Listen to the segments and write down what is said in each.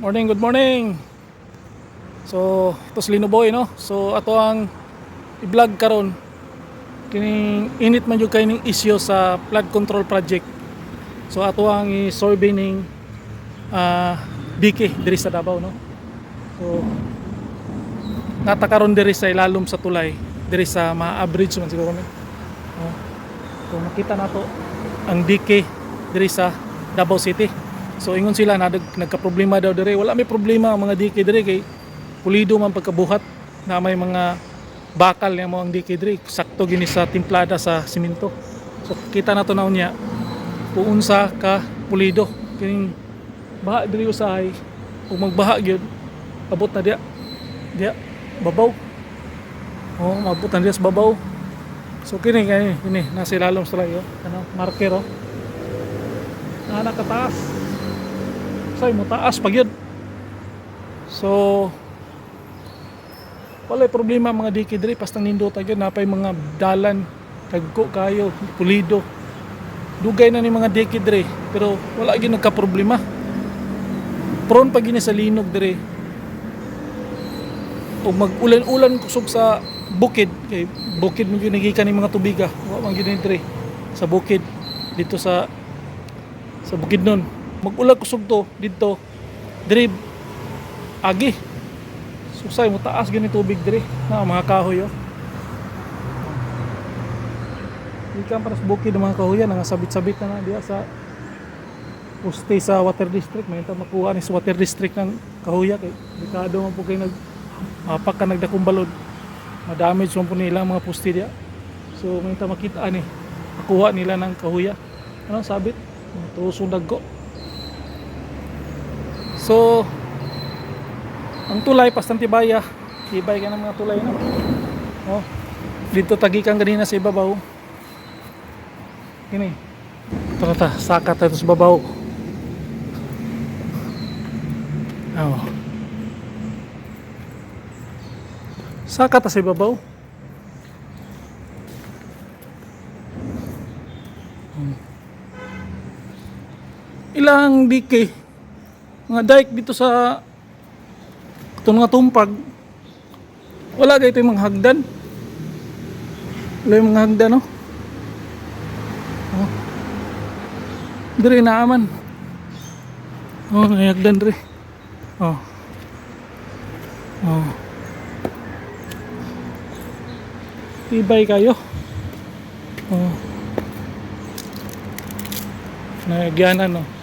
Morning, good morning. So, ito si Lino Boy, no? So, ato ang i-vlog karon kining init man jud kay ning issue sa flood control project. So, ato ang i-survey ning ah DK diri sa Davao, no? So, natakaron diri sa ilalom sa tulay, diri sa ma-average man siguro ni. No? So, makita nato ang DK diri sa Davao City. So ingon sila na nagka-problema daw dire. Wala may problema ang mga DK dire kay pulido man pagkabuhat na may mga bakal niya mo ang DK dire. Sakto gini sa timplada sa simento. So kita na to na unya puunsa ka pulido. Kining baha diri usahay ug magbaha gyud abot na dia dia babaw. Oh mabot na dia sa babaw. So kini kini kini nasa ilalom sa layo. Ano marker oh. Na nakataas say mo taas pag yun. So wala problema mga diki diri pastang nindot agad napay mga dalan kagko kayo pulido. Dugay na ni mga diki diri pero wala gyud nagka problema prone pag gini sa linog diri. Ug mag-ulan-ulan kusog sa bukid kay bukid mo gyud nagikan ni mga tubiga. Wa man gyud diri sa bukid dito sa sa bukid nun mag-ulan kusog to dito. Diri agi. Susay mo taas gani tubig diri. Na mga kahoy oh. Ikan para sa bukid mga kahoyan nga sabit-sabit na na diya sa poste sa water district. May ito makuha ni sa water district ng kahoya kay delikado man po kayo nag mapak ka nagdakong balod ma-damage man po nila mga poste diya. So may ito makita ni makuha nila ng kahoya ano sabit? Tusong dagko so ang tulay pastang tibaya tibay ka ng mga tulay na oh dito tagikan ganina sa ibabaw Kini. Tara ta, sakat tayo sa babaw. Oh. Sakat ta sa babaw. Hmm. Ilang dike mga dike dito sa ito mga tumpag wala gayto yung mga hagdan wala yung mga hagdan no Diri na aman. Oh, nayagdan diri. Oh. Oh. Tibay kayo. Oh. Nayagyanan no. Oh.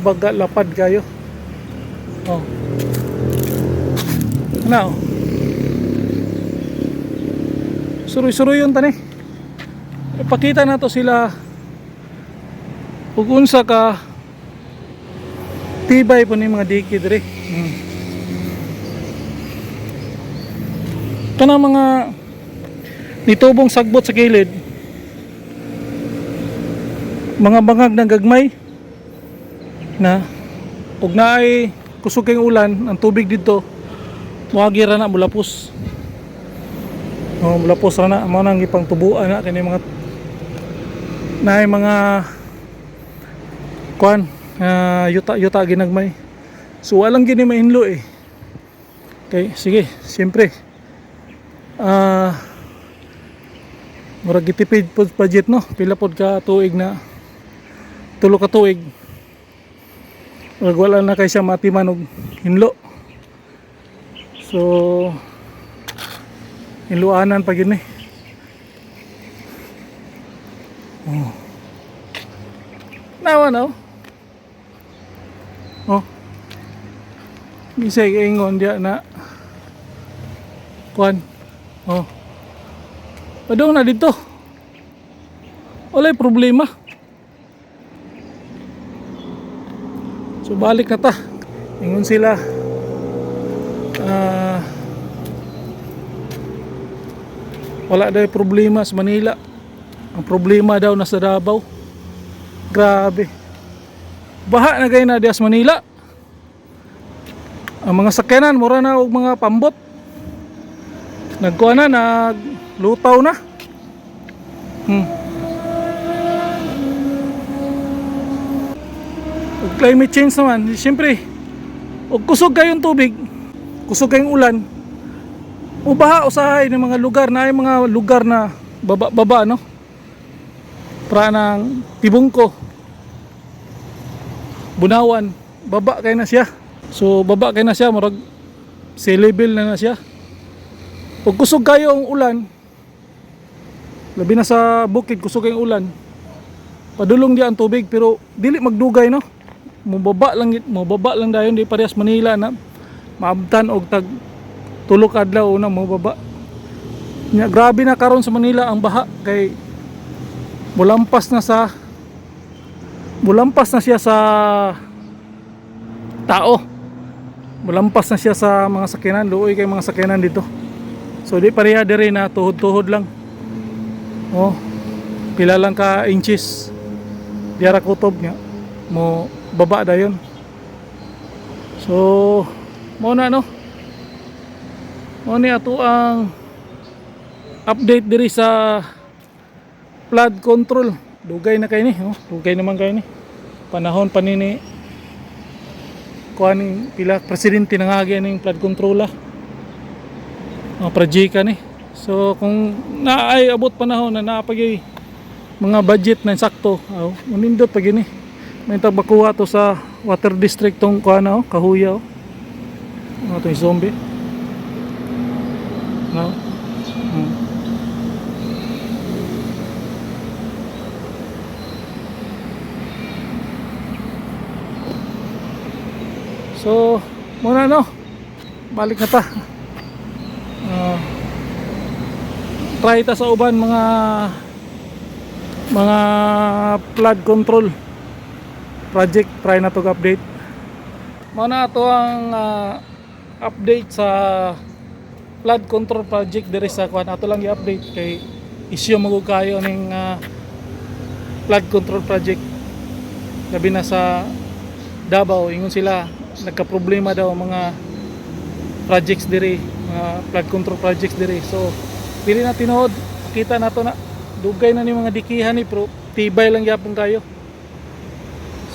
Baga lapad kayo. Oh. Ano? suroy-suroy yun tani ipakita na to sila ug unsa ka tibay po ni mga diki diri hmm. ito na mga nitubong sagbot sa kilid mga bangag ng gagmay na ug naay kusog kayong ulan ang tubig dito muagi ra na mulapos Oh, mulapos na mo nang ipang tubuan na kini mga naay mga kuan uh, yuta yuta ginagmay. So walang gini mainlo eh. Okay, sige, siyempre. Ah uh, murag gitipid pod budget no. Pila pod ka tuig na tulo ka tuig. Wala na kay siya matiman og hinlo. So Iluanan pa gini. Oh. Nawa no? Oh. Bisay ingon dia na. Kuan. Oh. Padong na dito. Walay problema. So balik na ta. Ingon sila. Ah wala daw problema sa Manila ang problema daw nasa Davao grabe baha na kayo na diya sa Manila ang mga sakyanan mura na og mga pambot nagkuha na naglutaw na hmm. Climate change naman, siyempre, og kusog kayong tubig, kusog kayong ulan, ubaha usahay ng mga lugar na ay mga lugar na baba, baba no? Pra ng Tibungko, Bunawan, baba kay na siya. So baba kay na siya, murag sea level na na siya. Pag kusog kayo ang ulan, labi na sa bukid, kusog kayong ulan, padulong di ang tubig pero dili magdugay no mubaba lang gid- mubaba lang dayon di parehas Manila na maabtan og tag tulo ka adlaw na mubaba nya grabe na karon sa Manila ang baha kay mulampas na sa mulampas na siya sa tao. Mulampas na siya sa mga sakyanan luoy kay mga sakyanan dito. So di pareha diri na tuhod-tuhod lang. Oh pila lang ka inches. Diara kutob nga mo baba dayon so mo na no? Mo ni ato ang update diri sa flood control. Dugay na kay ni oh dugay naman kay ni. Panahon pa nini kuaning pila presidente nangagi ning flood control ah. Mga projika ni. So kung naay abot panahon na naapagay mga budget na sakto oh, manindot pa gini may tabakuha to sa water district tong kuha na oh, kahuya oh. ano to zombie? No? Hmm. so muna no? Balik na ta. Ah, try ta sa uban mga mga flood control project try na to update. Mo na to ang ah, update sa flood control project diri sa kuan ato lang i-update kay issue magug kayo ning ah, flood control project. Labi na sa Davao ingon sila nagka-problema daw ang mga projects diri mga flood control projects diri. So pili na tinuod. Kita na to na. Dugay na ni mga dikihan ni pero tibay lang yapon kayo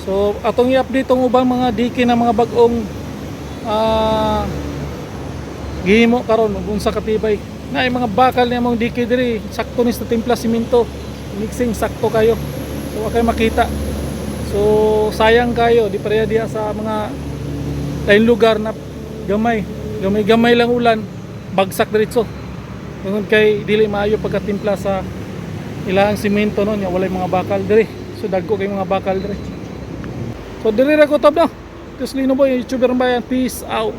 so atong i-update tong ubang mga diki na mga bagong ah gihimo karon ug unsa katibay. Na mga bakal ni among diki diri sakto ni sa timpla simento. Mixing sakto kayo. So wa makita. So sayang kayo. Di pareha diha sa mga lain lugar na gamay. Gamay-gamay lang ulan. Bagsak diretso. Tungod kay dili maayo pagkatimpla sa ilang simento no nya walay mga bakal diri. So dagko kay mga bakal diri so diri ra ko tab no Tus Lino Boy, YouTuber bayan. Peace out.